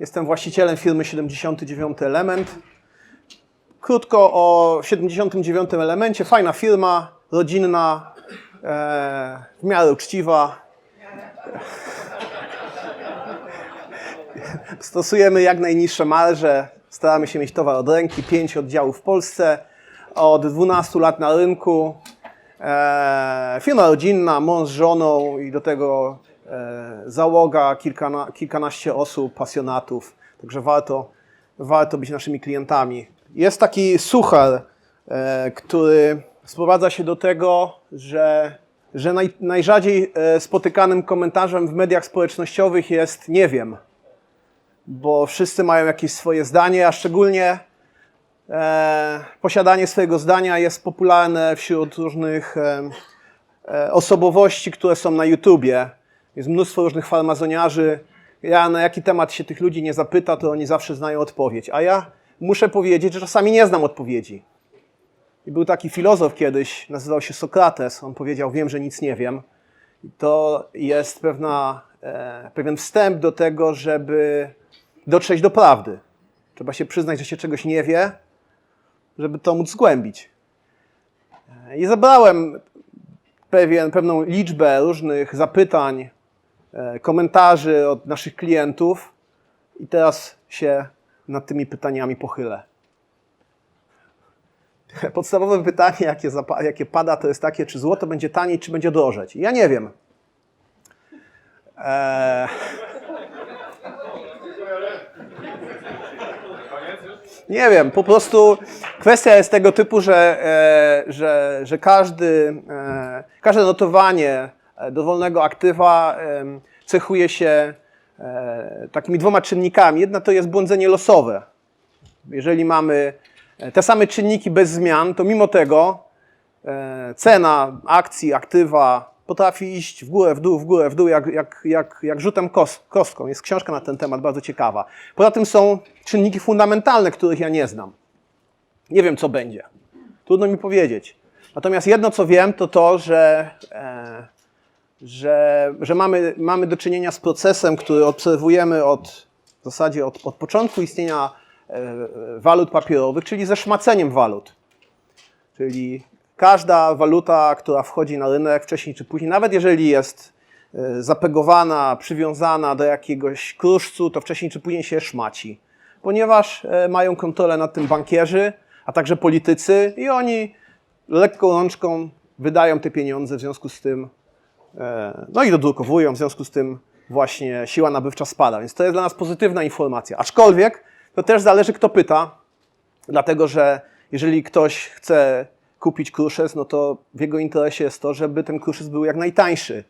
Jestem właścicielem firmy 79 Element. Krótko o 79 elemencie. Fajna firma, rodzinna, e, w miarę uczciwa. Stosujemy jak najniższe marże. Staramy się mieć towar od ręki. 5 oddziałów w Polsce. Od 12 lat na rynku. E, firma rodzinna, mąż z żoną i do tego załoga, kilkana, kilkanaście osób, pasjonatów. Także warto, warto być naszymi klientami. Jest taki suchar, e, który sprowadza się do tego, że, że naj, najrzadziej e, spotykanym komentarzem w mediach społecznościowych jest nie wiem, bo wszyscy mają jakieś swoje zdanie, a szczególnie e, posiadanie swojego zdania jest popularne wśród różnych e, e, osobowości, które są na YouTubie. Jest mnóstwo różnych farmazoniarzy. Ja na jaki temat się tych ludzi nie zapyta, to oni zawsze znają odpowiedź. A ja muszę powiedzieć, że czasami nie znam odpowiedzi. I był taki filozof kiedyś, nazywał się Sokrates. On powiedział: Wiem, że nic nie wiem. To jest pewna, e, pewien wstęp do tego, żeby dotrzeć do prawdy. Trzeba się przyznać, że się czegoś nie wie, żeby to móc zgłębić. I zebrałem pewien, pewną liczbę różnych zapytań, e, komentarzy od naszych klientów i teraz się nad tymi pytaniami pochylę. Podstawowe pytanie, jakie, jakie pada, to jest takie, czy złoto będzie taniej, czy będzie drożeć. Ja nie wiem. Eee... Nie wiem, po prostu kwestia jest tego typu, że, e, że, że każdy, e, każde notowanie e, dowolnego aktywa cechuje się e, takimi dwoma czynnikami. Jedna to jest błądzenie losowe. Jeżeli mamy e, te same czynniki bez zmian, to mimo tego e, cena akcji, aktywa potrafi iść w górę, w dół, w górę, w dół, jak, jak, jak, jak rzutem kos- kostką. Jest książka na ten temat, bardzo ciekawa. Poza tym są czynniki fundamentalne, których ja nie znam. Nie wiem, co będzie. Trudno mi powiedzieć. Natomiast jedno, co wiem, to to, że, e, że, że mamy, mamy do czynienia z procesem, który obserwujemy od, w zasadzie od, od początku istnienia e, walut papierowych, czyli ze szmaceniem walut. Czyli każda waluta, która wchodzi na rynek wcześniej czy później, nawet jeżeli jest e, zapegowana, przywiązana do jakiegoś kruszcu, to wcześniej czy później się szmaci. Ponieważ e, mają kontrolę nad tym bankierzy, a także politycy i oni lekką rączką wydają te pieniądze, w związku z tym, no i dodrukowują, w związku z tym właśnie siła nabywcza spada. Więc to jest dla nas pozytywna informacja. Aczkolwiek to też zależy, kto pyta, dlatego że jeżeli ktoś chce kupić kruszec, no to w jego interesie jest to, żeby ten kruszec był jak najtańszy,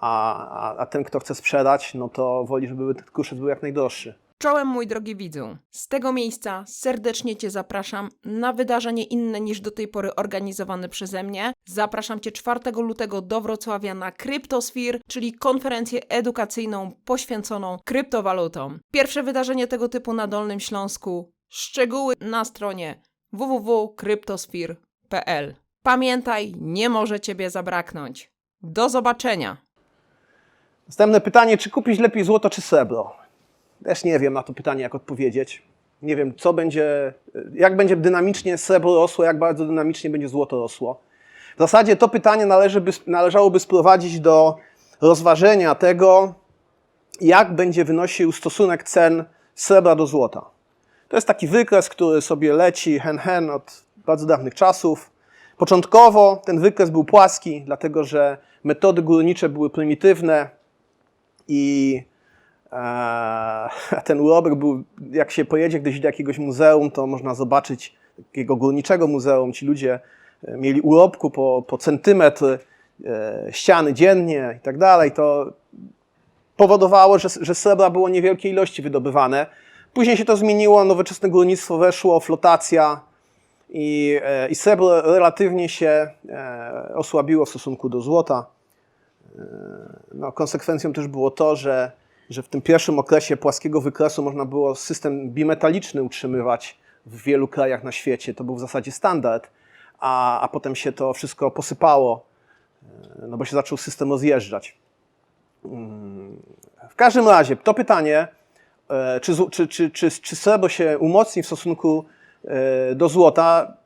a, a, a ten, kto chce sprzedać, no to woli, żeby ten kruszec był jak najdroższy. Czołem mój drogi widzu. Z tego miejsca serdecznie Cię zapraszam na wydarzenie inne niż do tej pory organizowane przeze mnie. Zapraszam Cię 4 lutego do Wrocławia na Cryptosphere, czyli konferencję edukacyjną poświęconą kryptowalutom. Pierwsze wydarzenie tego typu na Dolnym Śląsku. Szczegóły na stronie www.cryptosphere.pl. Pamiętaj, nie może Ciebie zabraknąć. Do zobaczenia! Następne pytanie, czy kupić lepiej złoto czy srebro? Też nie wiem na to pytanie, jak odpowiedzieć. Nie wiem, co będzie, jak będzie dynamicznie srebro rosło, jak bardzo dynamicznie będzie złoto rosło. W zasadzie to pytanie należałoby sprowadzić do rozważenia tego, jak będzie wynosił stosunek cen srebra do złota. To jest taki wykres, który sobie leci hen hen od bardzo dawnych czasów. Początkowo ten wykres był płaski, dlatego że metody górnicze były prymitywne i e, ten urobek był, jak się pojedzie gdzieś do jakiegoś muzeum, to można zobaczyć takiego górniczego muzeum. Ci ludzie e, mieli urobku po, po centymetr e, ściany dziennie i tak dalej. To powodowało, że, że srebra było niewielkiej ilości wydobywane. Później się to zmieniło, nowoczesne górnictwo weszło, flotacja i, e, i srebro relatywnie się osłabiło w stosunku do złota. No, konsekwencją też było to, że, że w tym pierwszym okresie płaskiego wykresu można było system bimetaliczny utrzymywać w wielu krajach na świecie. To był w zasadzie standard, a, a potem się to wszystko posypało, e, no bo się zaczął system rozjeżdżać. W każdym razie, to pytanie e, czy, czy, czy, czy, czy srebro się umocni w stosunku e, do złota,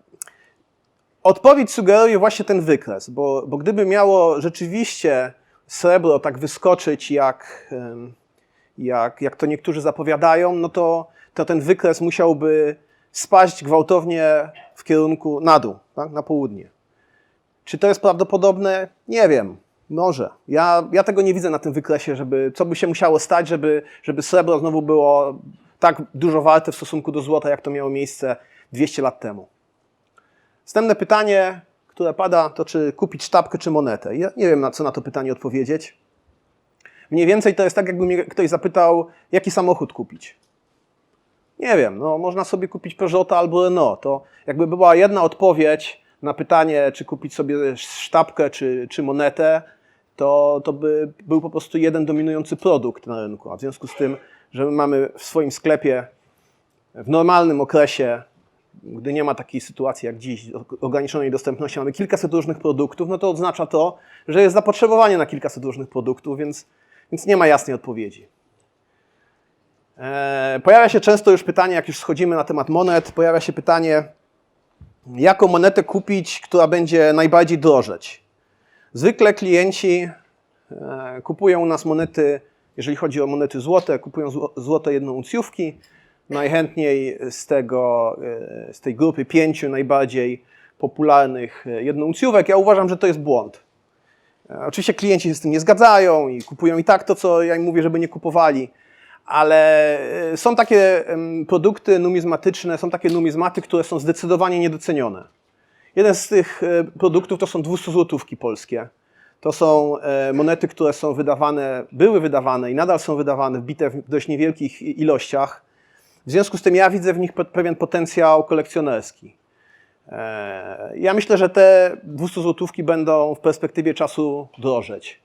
odpowiedź sugeruje właśnie ten wykres, bo, bo gdyby miało rzeczywiście srebro tak wyskoczyć, jak, jak, jak to niektórzy zapowiadają, no to, to ten wykres musiałby spaść gwałtownie w kierunku na dół, tak? na południe. Czy to jest prawdopodobne? Nie wiem. Może. Ja, ja tego nie widzę na tym wykresie, żeby, co by się musiało stać, żeby, żeby srebro znowu było tak dużo warte w stosunku do złota, jak to miało miejsce 200 lat temu. Następne pytanie, które pada, to czy kupić sztabkę czy monetę. Ja nie wiem, na co na to pytanie odpowiedzieć. Mniej więcej to jest tak, jakby mnie ktoś zapytał, jaki samochód kupić. Nie wiem, no można sobie kupić Peugeota albo Renault. To jakby była jedna odpowiedź na pytanie, czy kupić sobie sztabkę czy, czy monetę, to, to by był po prostu jeden dominujący produkt na rynku. A w związku z tym, że my mamy w swoim sklepie w normalnym okresie, gdy nie ma takiej sytuacji jak dziś, ograniczonej dostępności, mamy kilkaset różnych produktów, no to oznacza to, że jest zapotrzebowanie na kilkaset różnych produktów, więc, więc nie ma jasnej odpowiedzi. E, Pojawia się często już pytanie, jak już schodzimy na temat monet, pojawia się pytanie, jaką monetę kupić, która będzie najbardziej drożeć. Zwykle klienci e, kupują u nas monety, jeżeli chodzi o monety złote, kupują zło- złote jednouncjówki, najchętniej z, tego, e, z tej grupy pięciu najbardziej popularnych jednouncjówek. Ja uważam, że to jest błąd. E, Oczywiście klienci się z tym nie zgadzają i kupują i tak to, co ja im mówię, żeby nie kupowali, ale e, są takie produkty numizmatyczne, są takie numizmaty, które są zdecydowanie niedocenione. Jeden z tych e, produktów to są 200 złotówki polskie. To są monety, które są wydawane, były wydawane i nadal są wydawane, wbite w dość niewielkich ilościach. W związku z tym ja widzę w nich pe- pewien potencjał kolekcjonerski. E, Ja myślę, że te 200 złotówki będą w perspektywie czasu drożeć.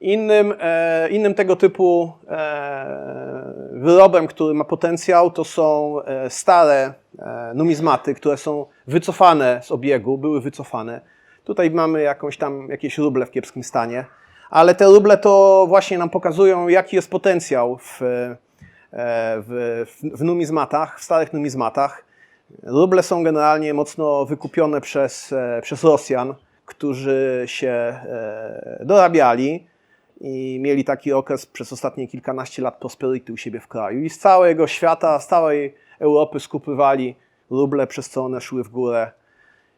Innym, e, innym tego typu e, wyrobem, który ma potencjał, to są stare numizmaty, które są wycofane z obiegu, były wycofane. Tutaj mamy jakąś tam, jakieś ruble w kiepskim stanie, ale te ruble to właśnie nam pokazują, jaki jest potencjał w, w, w numizmatach, w starych numizmatach. Ruble są generalnie mocno wykupione przez, e, przez Rosjan, którzy się e, dorabiali i mieli taki okres przez ostatnie kilkanaście lat prosperity u siebie w kraju. I z całego świata, z całej Europy skupywali ruble, przez co one szły w górę.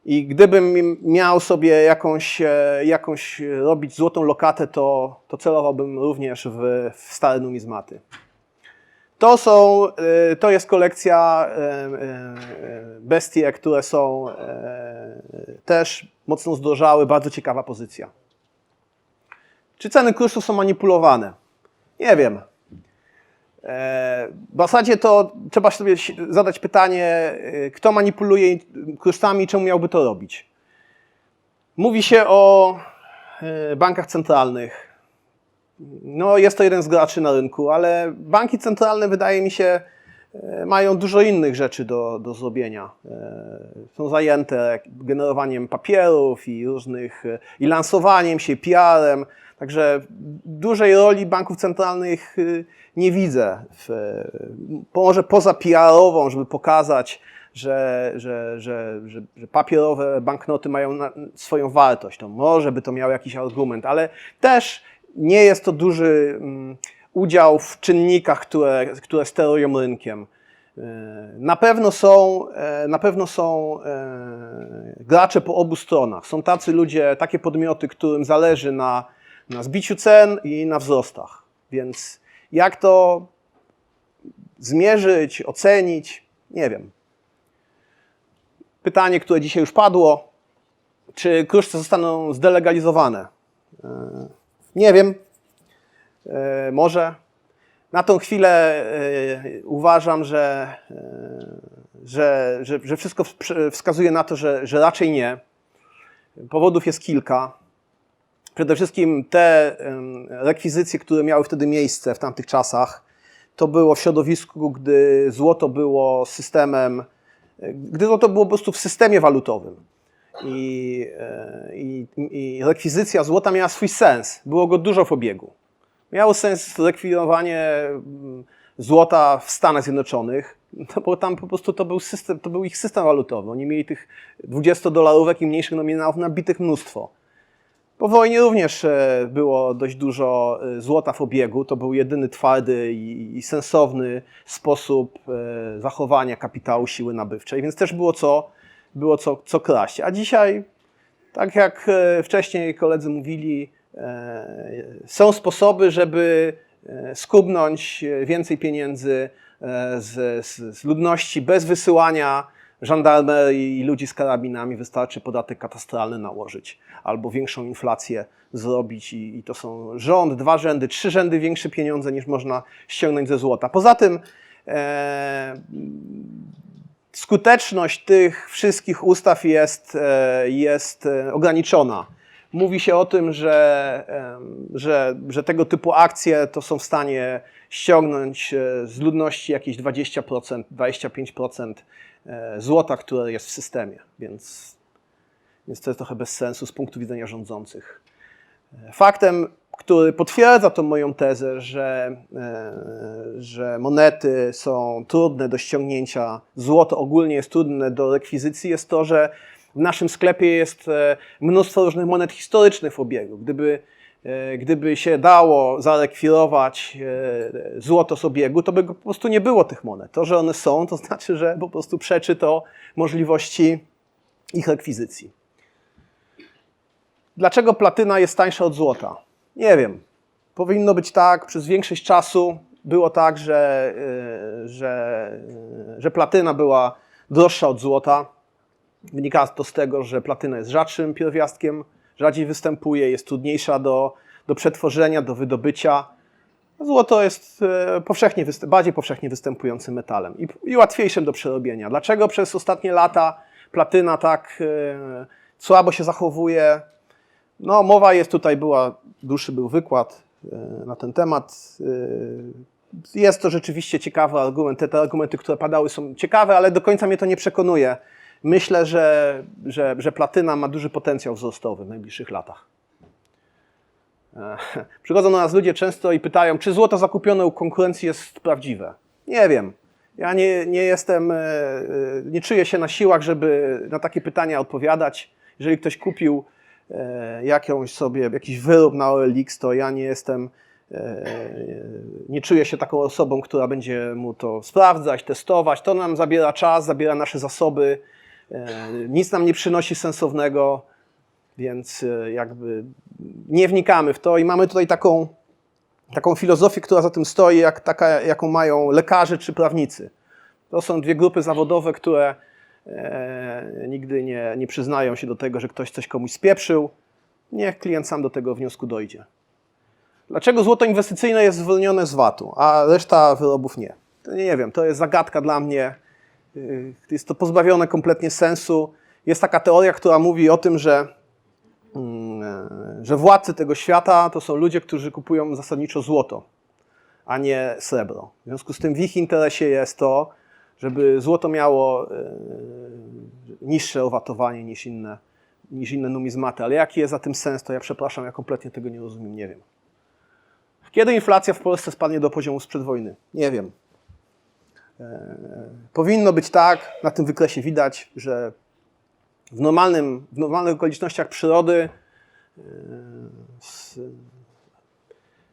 I gdybym miał sobie jakąś, e, jakąś robić złotą lokatę, to, to celowałbym również w, w stare numizmaty. To, są, e, to jest kolekcja e, e, bestie, które są też mocno zdrożały, bardzo ciekawa pozycja. Czy ceny kursu są manipulowane? Nie wiem. W zasadzie to trzeba sobie zadać pytanie, kto manipuluje kursami i czemu miałby to robić. Mówi się o bankach centralnych. No, jest to jeden z graczy na rynku, ale banki centralne, wydaje mi się, e, mają dużo innych rzeczy do, do zrobienia. E, Są zajęte generowaniem papierów i różnych, e, i lansowaniem się, PR-em. Także dużej roli banków centralnych nie widzę. W, może poza PR-ową, żeby pokazać, że, że, że, że, że papierowe banknoty mają na, swoją wartość. To może by to miał jakiś argument, ale też nie jest to duży mm, udział w czynnikach, które, które sterują rynkiem. E, Na pewno są, e, na pewno są e, gracze po obu stronach. Są tacy ludzie, takie podmioty, którym zależy na, na zbiciu cen i na wzrostach. Więc jak to zmierzyć, ocenić, nie wiem. Pytanie, które dzisiaj już padło, czy kruszce zostaną zdelegalizowane? Nie wiem. E, Może. Na tą chwilę e, uważam, że, e, że, że, że wszystko wskazuje na to, że, że raczej nie. Powodów jest kilka. Przede wszystkim te rekwizycje, które miały wtedy miejsce w tamtych czasach, to było w środowisku, gdy złoto było systemem, gdy złoto było po prostu w systemie walutowym. I, e, i, I rekwizycja złota miała swój sens. Było go dużo w obiegu. Miało sens rekwirowanie mm, złota w Stanach Zjednoczonych, no bo tam po prostu to był, system, to był ich system walutowy. Oni mieli tych 20-dolarówek i mniejszych nominałów nabitych mnóstwo. Po wojnie również e, było dość dużo e, złota w obiegu. To był jedyny twardy i, sensowny sposób zachowania kapitału siły nabywczej, więc też było co, było co, co kraść. A dzisiaj, tak jak e, wcześniej koledzy mówili, e, są sposoby, żeby e, skubnąć więcej pieniędzy z, z, z ludności bez wysyłania żandarmerii i ludzi z karabinami. Wystarczy podatek katastralny nałożyć albo większą inflację zrobić i, i to są rząd, dwa rzędy, trzy rzędy większe pieniądze niż można ściągnąć ze złota. Poza tym e, skuteczność tych wszystkich ustaw jest, e, jest e, ograniczona. Mówi się o tym, że, że, że tego typu akcje to są w stanie ściągnąć e, z ludności jakieś 20%, 25% e, złota, które jest w systemie, więc, więc to jest trochę bez sensu z punktu widzenia rządzących. Faktem, który potwierdza tą moją tezę, że, e, że monety są trudne do ściągnięcia, złoto ogólnie jest trudne do rekwizycji, jest to, że w naszym sklepie jest e, mnóstwo różnych monet historycznych w obiegu. Gdyby, e, gdyby się dało zarekwirować złoto z obiegu, to by po prostu nie było tych monet. To, że one są, to znaczy, że po prostu przeczy to możliwości ich rekwizycji. Dlaczego platyna jest tańsza od złota? Nie wiem. Powinno być tak, przez większość czasu było tak, że, yy, że, yy, że platyna była droższa od złota. Wynika to z tego, że platyna jest rzadszym pierwiastkiem, rzadziej występuje, jest trudniejsza do, do przetworzenia, do wydobycia. Złoto jest e, powszechnie, bardziej powszechnie występującym metalem i, i łatwiejszym do przerobienia. Dlaczego przez ostatnie lata platyna tak e, słabo się zachowuje? No, mowa jest tutaj, była, dłuższy był wykład e, na ten temat. E, Jest to rzeczywiście ciekawy argument. Te, te argumenty, które padały, są ciekawe, ale do końca mnie to nie przekonuje. Myślę, że, że, że platyna ma duży potencjał wzrostowy w najbliższych latach. E, Przychodzą do nas ludzie często i pytają, czy złoto zakupione u konkurencji jest prawdziwe. Nie wiem. Ja nie, nie jestem, nie czuję się na siłach, żeby na takie pytania odpowiadać. Jeżeli ktoś kupił jakąś sobie, jakiś wyrób na OLX, to ja nie jestem, e, nie czuję się taką osobą, która będzie mu to sprawdzać, testować. To nam zabiera czas, zabiera nasze zasoby, e, nic nam nie przynosi sensownego, więc e, jakby nie wnikamy w to i mamy tutaj taką, taką filozofię, która za tym stoi, jak taka, jaką mają lekarze czy prawnicy. To są dwie grupy zawodowe, które e, nigdy nie, nie przyznają się do tego, że ktoś coś komuś spieprzył. Niech klient sam do tego wniosku dojdzie. Dlaczego złoto inwestycyjne jest zwolnione z VAT-u, a reszta wyrobów nie? To nie wiem, to jest zagadka dla mnie. Y, Jest to pozbawione kompletnie sensu. Jest taka teoria, która mówi o tym, że, mm, e, że władcy tego świata to są ludzie, którzy kupują zasadniczo złoto, a nie srebro. W związku z tym w ich interesie jest to, żeby złoto miało e, niższe owatowanie niż inne, niż inne numizmaty. Ale jaki jest za tym sens, to ja przepraszam, ja kompletnie tego nie rozumiem, nie wiem. Kiedy inflacja w Polsce spadnie do poziomu sprzed wojny? Nie wiem. E, Powinno być tak, na tym wykresie widać, że w, normalnym, w normalnych okolicznościach przyrody e,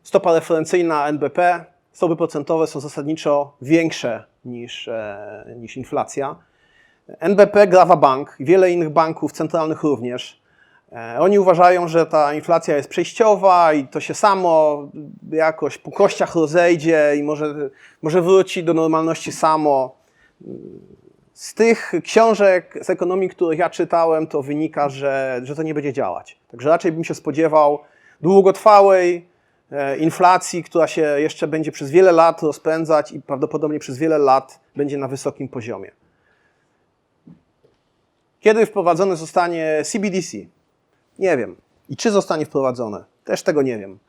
stopa referencyjna NBP, stopy procentowe są zasadniczo większe niż, e, niż inflacja. NBP, Grawa Bank wiele innych banków centralnych również. e, Oni uważają, że ta inflacja jest przejściowa i to się samo jakoś po kościach rozejdzie i może, może wróci do normalności samo. Z tych książek z ekonomii, których ja czytałem, to wynika, że, że to nie będzie działać. Także raczej bym się spodziewał długotrwałej inflacji, która się jeszcze będzie przez wiele lat rozpędzać i prawdopodobnie przez wiele lat będzie na wysokim poziomie. Kiedy wprowadzone zostanie CBDC? Nie wiem. I czy zostanie wprowadzone? Też tego nie wiem.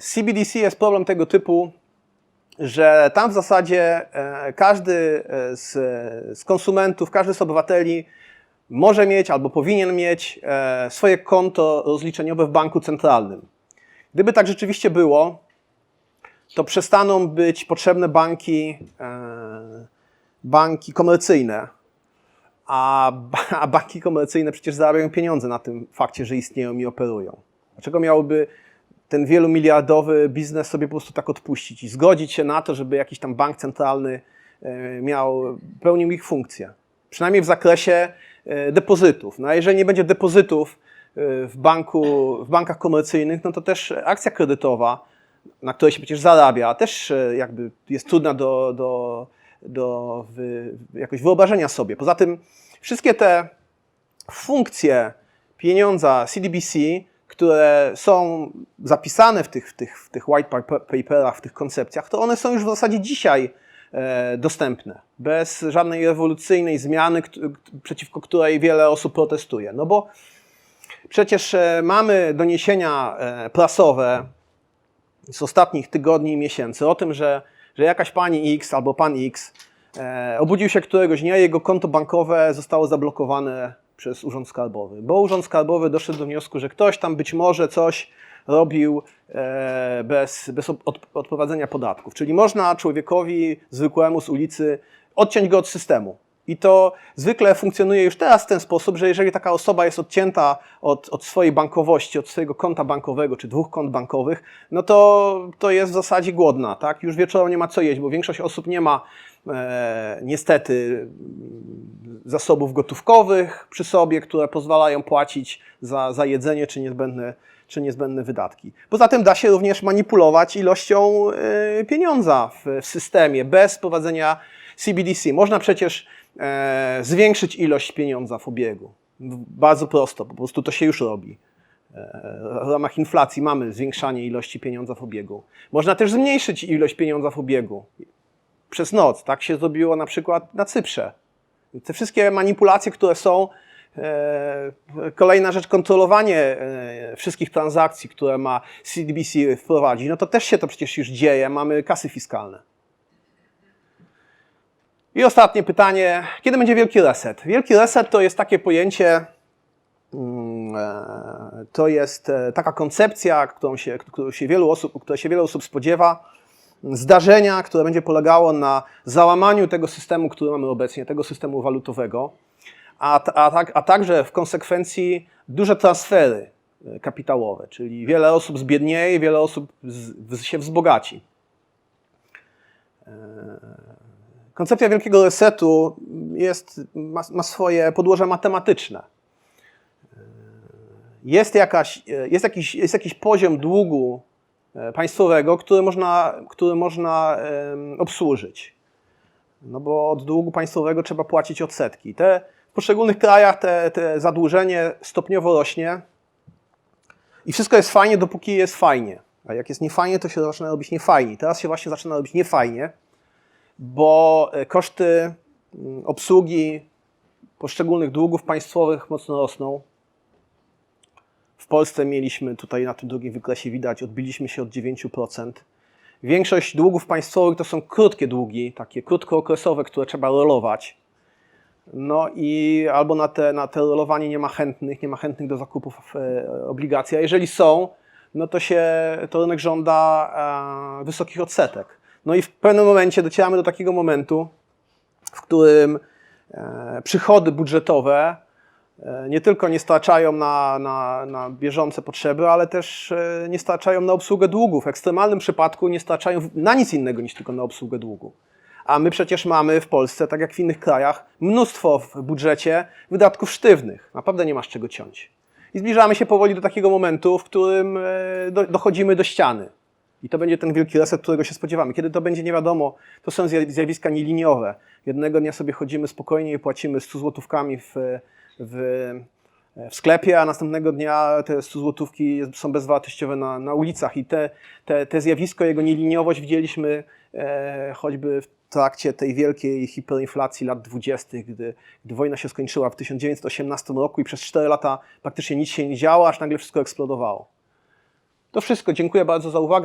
CBDC jest problem tego typu, że tam w zasadzie e, każdy e, z, z konsumentów, każdy z obywateli może mieć albo powinien mieć e, swoje konto rozliczeniowe w banku centralnym. Gdyby tak rzeczywiście było, to przestaną być potrzebne banki, e, banki komercyjne. A, a banki komercyjne przecież zarabiają pieniądze na tym fakcie, że istnieją i operują. Dlaczego miałoby ten wielomiliardowy biznes sobie po prostu tak odpuścić i zgodzić się na to, żeby jakiś tam bank centralny e, miał, pełnił ich funkcję? Przynajmniej w zakresie e, depozytów. No a jeżeli nie będzie depozytów w, banku, w bankach komercyjnych, no to też akcja kredytowa, na której się przecież zarabia, też e, jakby jest trudna do, do, do wy, jakoś wyobrażenia sobie. Poza tym wszystkie te funkcje pieniądza CDBC, które są zapisane w tych, w tych, w tych white paper- paperach, w tych koncepcjach, to one są już w zasadzie dzisiaj e, dostępne, bez żadnej rewolucyjnej zmiany, przeciwko której wiele osób protestuje. No bo przecież e, mamy doniesienia e, prasowe z ostatnich tygodni i miesięcy o tym, że, że jakaś pani X albo pan X e, obudził się któregoś dnia i jego konto bankowe zostało zablokowane przez Urząd Skarbowy, bo Urząd Skarbowy doszedł do wniosku, że ktoś tam być może coś robił bez, bez od, od- odprowadzenia podatków. Czyli można człowiekowi zwykłemu z ulicy odciąć go od systemu. I to zwykle funkcjonuje już teraz w ten sposób, że jeżeli taka osoba jest odcięta od, od swojej bankowości, od swojego konta bankowego czy dwóch kont bankowych, no to, to jest w zasadzie głodna. Tak? Już wieczorem nie ma co jeść, bo większość osób nie ma e, niestety zasobów gotówkowych przy sobie, które pozwalają płacić za, za jedzenie czy niezbędne, czy niezbędne wydatki. Poza tym da się również manipulować ilością e, pieniądza w, w systemie bez prowadzenia CBDC. Można przecież e, zwiększyć ilość pieniądza w obiegu. Bardzo prosto, po prostu to się już robi. E, W ramach inflacji mamy zwiększanie ilości pieniądza w obiegu. Można też zmniejszyć ilość pieniądza w obiegu przez noc. Tak się zrobiło na przykład na Cyprze. Te wszystkie manipulacje, które są, e, kolejna rzecz, kontrolowanie wszystkich transakcji, które ma CDBC wprowadzić, no to też się to przecież już dzieje, mamy kasy fiskalne. I ostatnie pytanie, kiedy będzie wielki reset? Wielki reset to jest takie pojęcie, mm, e, to jest e, taka koncepcja, którą się, którą się wielu osób, której się wiele osób spodziewa, zdarzenia, które będzie polegało na załamaniu tego systemu, który mamy obecnie, tego systemu walutowego, a, a, tak, a także w konsekwencji duże transfery e, kapitałowe, czyli wiele osób zbiednieje, wiele osób z, w, się wzbogaci. Koncepcja wielkiego resetu jest, ma, ma swoje podłoże matematyczne. E, Jest, jakaś, e, jest, jakiś, jest jakiś poziom długu e, państwowego, który można, który można obsłużyć. No bo od długu państwowego trzeba płacić odsetki. Te, w poszczególnych krajach te, te zadłużenie stopniowo rośnie i wszystko jest fajnie, dopóki jest fajnie. A jak jest niefajnie, to się zaczyna robić niefajnie. Teraz się właśnie zaczyna robić niefajnie, bo e, koszty mm, obsługi poszczególnych długów państwowych mocno rosną. W Polsce mieliśmy, tutaj na tym drugim wykresie widać, odbiliśmy się od 9%. Większość długów państwowych to są krótkie długi, takie krótkookresowe, które trzeba rolować. No i albo na te, na te rolowanie nie ma chętnych, nie ma chętnych do zakupów e, obligacji, a jeżeli są, no to się to rynek żąda e, wysokich odsetek. No i w pewnym momencie docieramy do takiego momentu, w którym e, przychody budżetowe e, nie tylko nie starczają na, na, na bieżące potrzeby, ale też e, nie starczają na obsługę długu. W ekstremalnym przypadku nie starczają na nic innego niż tylko na obsługę długu. A my przecież mamy w Polsce, tak jak w innych krajach, mnóstwo w budżecie wydatków sztywnych. Naprawdę nie ma z czego ciąć. I zbliżamy się powoli do takiego momentu, w którym do, dochodzimy do ściany. I to będzie ten wielki reset, którego się spodziewamy. Kiedy to będzie, nie wiadomo. To są zja- zjawiska nieliniowe. Jednego dnia sobie chodzimy spokojnie i płacimy 100 złotówkami w, w, w sklepie, a następnego dnia te 100 złotówki są bezwartościowe na, na ulicach. I te, te, te zjawisko, jego nieliniowość widzieliśmy e, choćby w trakcie tej wielkiej hiperinflacji lat 20., gdy, gdy wojna się skończyła w 1918 roku i przez 4 lata praktycznie nic się nie działo, aż nagle wszystko eksplodowało. To wszystko. Dziękuję bardzo za uwagę.